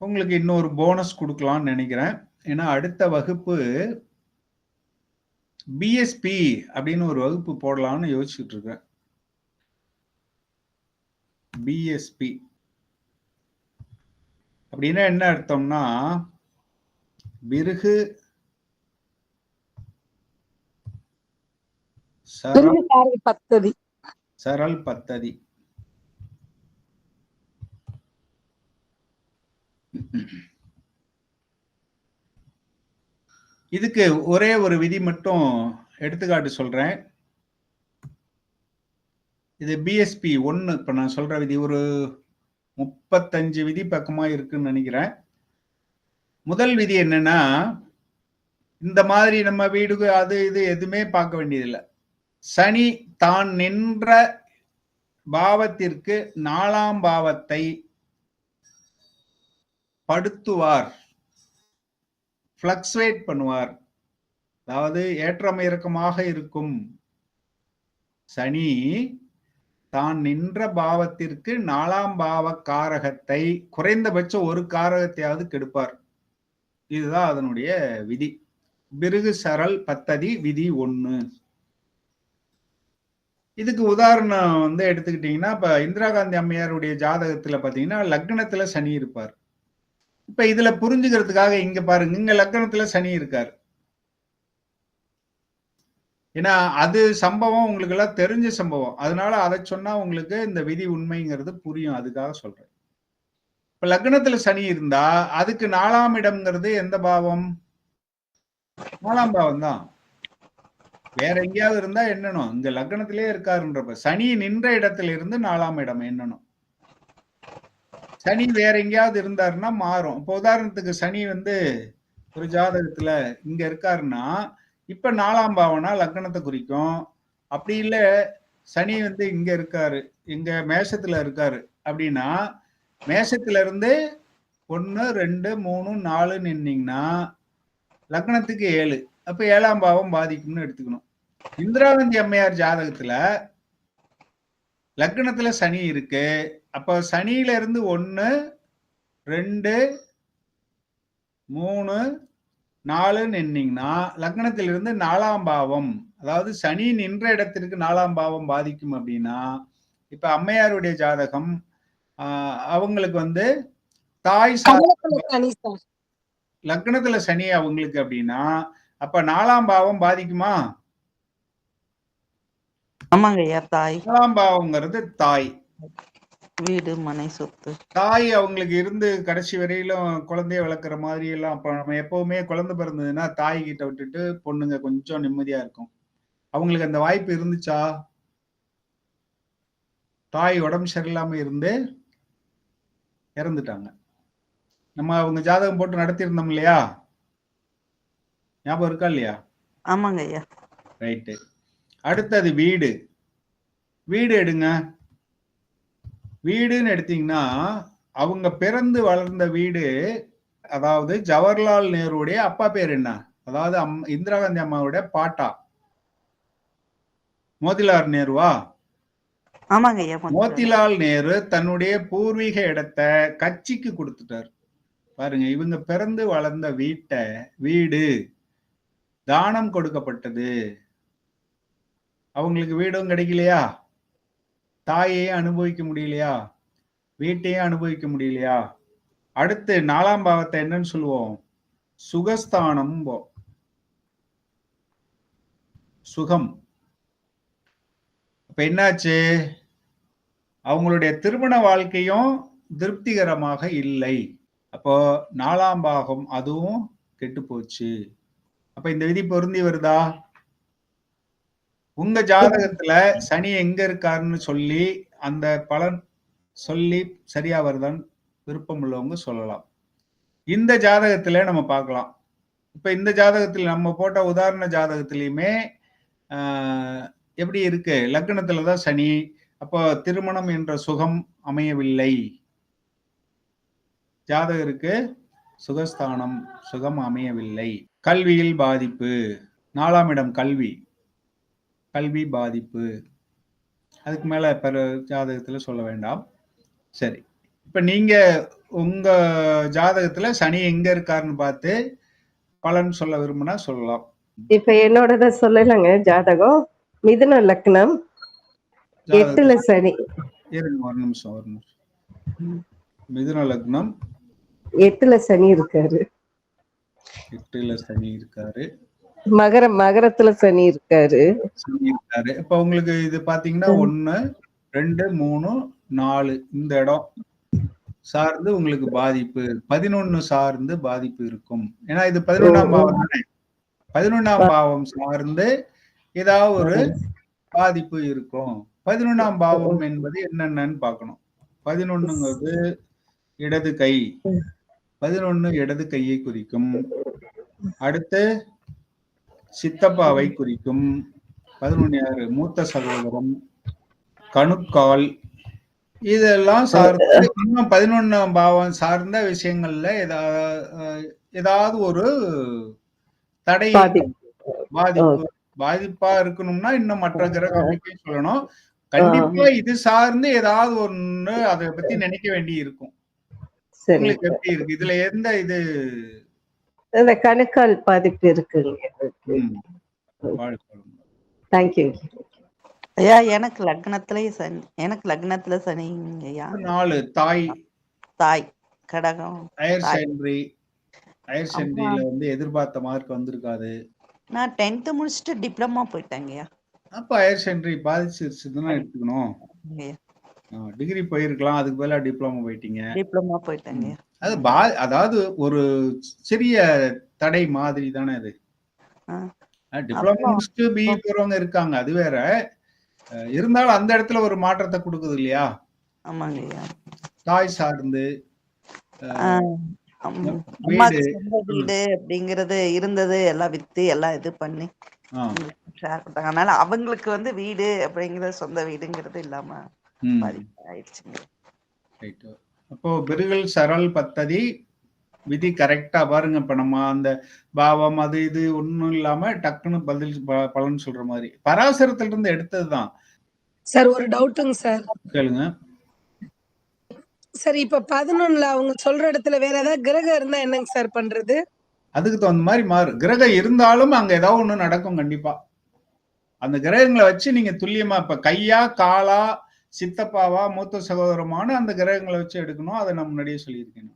உங்களுக்கு இன்னொரு போனஸ் கொடுக்கலாம்னு நினைக்கிறேன். ஏன்னா அடுத்த வகுப்பு பிஎஸ்பி அப்படின்னு ஒரு வகுப்பு போடலாம்னு யோசிச்சுட்டு இருக்கேன். பிஎஸ்பி அப்படின்னா என்ன அர்த்தம்னா பிருகு திருவிழாவை பத்ததி. சரள் பத்ததி. இதுக்கு ஒரே ஒரு விதி மட்டும் எடுத்துக்காட்டு சொல்றேன். இது பிஎஸ்பி ஒன்று இப்போ நான் சொல்ற விதி ஒரு முப்பத்தஞ்சு விதி பக்கமாக இருக்குன்னு நினைக்கிறேன். முதல் விதி என்னன்னா இந்த மாதிரி நம்ம வீடு அது இது எதுவுமே பார்க்க வேண்டியதில்லை. சனி தான் நின்ற பாவத்திற்கு நாலாம் பாவத்தை படுத்துவார். பிளக்சுவேட் பண்ணுவார். அதாவது ஏற்றம் இறக்கமாக இருக்கும். சனி தான் நின்ற பாவத்திற்கு நாலாம் பாவ காரகத்தை குறைந்தபட்சம் ஒரு காரகத்தையாவது கெடுப்பார். இதுதான் அதனுடைய விதி. பிருகு சரல் பத்ததி விதி ஒன்று இதுக்கு உதாரணம் வந்து எடுத்துக்கிட்டீங்கன்னா இப்போ இந்திரா காந்தி அம்மையாருடைய ஜாதகத்தில் பார்த்தீங்கன்னா லக்னத்தில் சனி இருப்பார். இப்ப இதுல புரிஞ்சுக்கிறதுக்காக இங்க பாருங்க. இங்க லக்னத்துல சனி இருக்காரு. ஏன்னா அது சம்பவம் உங்களுக்கு எல்லாம் தெரிஞ்ச சம்பவம். அதனால அதை சொன்னா உங்களுக்கு இந்த விதி உண்மைங்கிறது புரியும். அதுக்காக சொல்றேன். இப்ப லக்னத்துல சனி இருந்தா அதுக்கு நாலாம் இடம்ங்கிறது எந்த பாவம்? நாலாம் பாவம் தான் வேற எங்கேயாவது இருந்தா என்னனும் இங்க லக்னத்திலே இருக்காருன்றப்ப சனி நின்ற இடத்துல இருந்து நாலாம் இடம் என்னனும் சனி வேற எங்கேயாவது இருந்தாருன்னா மாறும். இப்போ உதாரணத்துக்கு சனி வந்து ஒரு ஜாதகத்துல இங்க இருக்காருன்னா இப்ப நாலாம் பாவனா லக்னத்தை குறிக்கும். அப்படி இல்லை சனி வந்து இங்க இருக்காரு இங்க மேஷத்துல இருக்காரு அப்படின்னா மேஷத்துல இருந்து ஒன்று ரெண்டு மூணு நாலு நின்னீங்கன்னா லக்னத்துக்கு ஏழு. அப்ப ஏழாம் பாவம் பாதிக்கும்னு எடுத்துக்கணும். இந்திராகாந்தி அம்மையார் ஜாதகத்துல லக்னத்துல சனி இருக்கு அப்ப சனியில இருந்து ஒன்னு ரெண்டு மூணு நாலு நின்னீங்கன்னா லக்னத்திலிருந்து நாலாம் பாவம் அதாவது சனி நின்ற இடத்திற்கு நாலாம் பாவம் பாதிக்கும் அப்படின்னா இப்ப அம்மையாருடைய ஜாதகம் ஆஹ் அவங்களுக்கு வந்து தாய் லக்னத்துல சனி அவங்களுக்கு அப்படின்னா அப்ப நாலாம் பாவம் பாதிக்குமா? ஆமாங்க ஐயா தாய். நாலாம் பாவம்ங்கிறது தாய். வீடு மனை சொத்து. தாய் அவங்களுக்கு இருந்து கடைசி வரையிலும் குழந்தைய வளர்க்குற மாதிரி எல்லாம் அப்ப நம்ம எப்பவுமே குழந்தை பிறந்ததுன்னா தாய் கிட்ட விட்டுட்டு பொண்ணுங்க கொஞ்சம் நிம்மதியா இருக்கும். அவங்களுக்கு அந்த வாய்ப்பு இருந்துச்சா? தாய் உடம்பு சரியில்லாம இருந்து இறந்துட்டாங்க. நம்ம அவங்க ஜாதகம் போட்டு நடத்தியிருந்தோம் இல்லையா? ஞாபகம் இருக்கா இல்லையா? ஆமாங்க ஐயா. ரைட்டு. அடுத்தது வீடு. வீடு எடுங்க. வீடுன்னு எடுத்தீங்கன்னா அவங்க பிறந்து வளர்ந்த வீடு அதாவது ஜவஹர்லால் நேருடைய அப்பா பேர் என்ன? அதாவது அம் இந்திரா காந்தி அம்மாவுடைய பாட்டா? மோதிலால் நேருவா? மோத்திலால் நேரு தன்னுடைய பூர்வீக இடத்தை கட்சிக்கு கொடுத்துட்டார். பாருங்க இவங்க பிறந்து வளர்ந்த வீட்டை வீடு தானம் கொடுக்கப்பட்டது. அவங்களுக்கு வீடும் கிடைக்கலையா? தாயையும் அனுபவிக்க முடியலையா? வீட்டையே அனுபவிக்க முடியலையா? அடுத்து நாலாம் பாவத்தை என்னன்னு சொல்லுவோம். சுகஸ்தானம் சுகம். இப்ப என்னாச்சு? அவங்களுடைய திருமண வாழ்க்கையும் திருப்திகரமாக இல்லை. அப்போ நாலாம் பாகம் அதுவும் கெட்டு போச்சு. அப்ப இந்த விதி பொருந்தி வருதா? உங்க ஜாதகத்துல சனி எங்க இருக்காருன்னு சொல்லி அந்த பலன் சொல்லி சரியா வருதான்னு விருப்பம் உள்ளவங்க சொல்லலாம். இந்த ஜாதகத்துல நம்ம பார்க்கலாம். இப்ப இந்த ஜாதகத்தில் நம்ம போட்ட உதாரண ஜாதகத்திலயுமே எப்படி இருக்கு? லக்னத்துலதான் சனி அப்போ திருமணம் என்ற சுகம் அமையவில்லை. ஜாதகருக்கு சுகஸ்தானம் சுகம் அமையவில்லை. கல்வியில் பாதிப்பு. நாலாம் இடம் கல்வி. கல்வி பாதிப்பு. அதுக்கு மேல பிற ஜாதகத்துல சொல்ல வேண்டாம். சரி. இப்ப நீங்க உங்க ஜாதகத்துல சனி எங்க இருக்காருன்னு பார்த்து பலன் சொல்ல விரும்பினா சொல்லலாம். இப்ப என்னோடத சொல்லலைங்க ஜாதகம். மிதுன லக்னம். எட்டுல சனி. இருங்க ஒரு நிமிஷம் ஒரு நிமிஷம். மிதுன லக்னம். எட்டுல சனி இருக்காரு. எட்டுல சனி இருக்காரு. மகர மகரத்துல சனி இருக்காரு. சனி இருக்காரு. இப்ப உங்களுக்கு இது பாத்தீங்கன்னா ஒண்ணு ரெண்டு மூணு நாலு இந்த இடம் சார்ந்து உங்களுக்கு பாதிப்பு. பதினொன்னு சார்ந்து பாதிப்பு இருக்கும். ஏன்னா இது பதினொன்னாம் பாவம் தானே? பதினொன்னாம் பாவம் சார்ந்து ஏதாவது ஒரு பாதிப்பு இருக்கும். பதினொன்னாம் பாவம் என்பது என்னென்னன்னு பார்க்கணும் பதினொன்னுங்கிறது இடது கை. பதினொன்னு இடது கையை குறிக்கும். அடுத்து சித்தப்பாவை குறிக்கும் பதினொன்னு மூத்த சகோதரம் கணுக்கால். இதெல்லாம் சார்ந்து இன்னும் பதினொன்னாம் பாவம் சார்ந்த விஷயங்கள்ல ஏதாவது ஏதாவது ஒரு தடை பாதிப்பு. பாதிப்பு இருக்கணும்னா இன்னும் மற்ற கிரகங்களுக்கே சொல்லணும். கண்டிப்பா இது சார்ந்து ஏதாவது ஒண்ணு அதை பத்தி நினைக்க வேண்டி இருக்கும் உங்களுக்கு எப்படி இருக்கு? இதுல எந்த இது அந்த கணுக்கால் பாதிப்பு இருக்குங்க. தேங்க்யூ ஐயா எனக்கு லக்னத்திலேயே சனி எனக்கு லக்னத்துல சனிங்க ஐயா நாலு தாய். தாய் கடகம் ஹையர். செகண்டரி ஹையர் செகண்டரியில வந்து எதிர்பார்த்த மார்க் வந்திருக்காது. நான் டென்த்து முடிச்சுட்டு டிப்ளமா போயிட்டேங்கய்யா. அப்ப ஹையர் செகண்டரி பாதிச்சிருச்சுன்னு எடுத்துக்கணும். ஐயா. டிகிரி போயிருக்கலாம். அதுக்கு பதிலா டிப்ளமோ போயிட்டீங்க. டிப்ளமா போயிட்டேங்கய்யா. அது பா அதாவது ஒரு சிறிய தடை மாதிரி தானே அது. டிப்ளமோ முடிச்சுட்டு பிஇ போறவங்க இருக்காங்க அது வேற. இருந்தாலும் அந்த இடத்துல ஒரு மாற்றத்தை கொடுக்குது இல்லையா? தாய் சார்ந்து வீடு. அப்படிங்கறது இருந்தது எல்லாம் வித்து எல்லாம் இது பண்ணி அதனால அவங்களுக்கு வந்து வீடு அப்படிங்கறது சொந்த வீடுங்கிறது இல்லாம ஆயிடுச்சுங்க. Right. அப்போ பிருகல் சரல் பத்ததி விதி கரெக்டா பாருங்க. இப்ப நம்ம அந்த பாவம் அது இது ஒண்ணும் இல்லாம டக்குன்னு பதில் பலன் சொல்ற மாதிரி. பராசரத்துல இருந்து எடுத்ததுதான். சார் ஒரு டவுட்டுங்க சார் கேளுங்க. சார் இப்ப பதினொன்னுல அவங்க சொல்ற இடத்துல வேற ஏதாவது கிரகம் இருந்தா என்னங்க சார் பண்றது? அதுக்கு தகுந்த மாதிரி மாறு. கிரகம் இருந்தாலும் அங்க ஏதாவது ஒண்ணு நடக்கும் கண்டிப்பா. அந்த கிரகங்களை வச்சு நீங்க துல்லியமா இப்ப கையா காலா சித்தப்பாவா மூத்த சகோதரமான அந்த கிரகங்களை வச்சு எடுக்கணும். அதை நான் முன்னாடியே சொல்லியிருக்கேன்.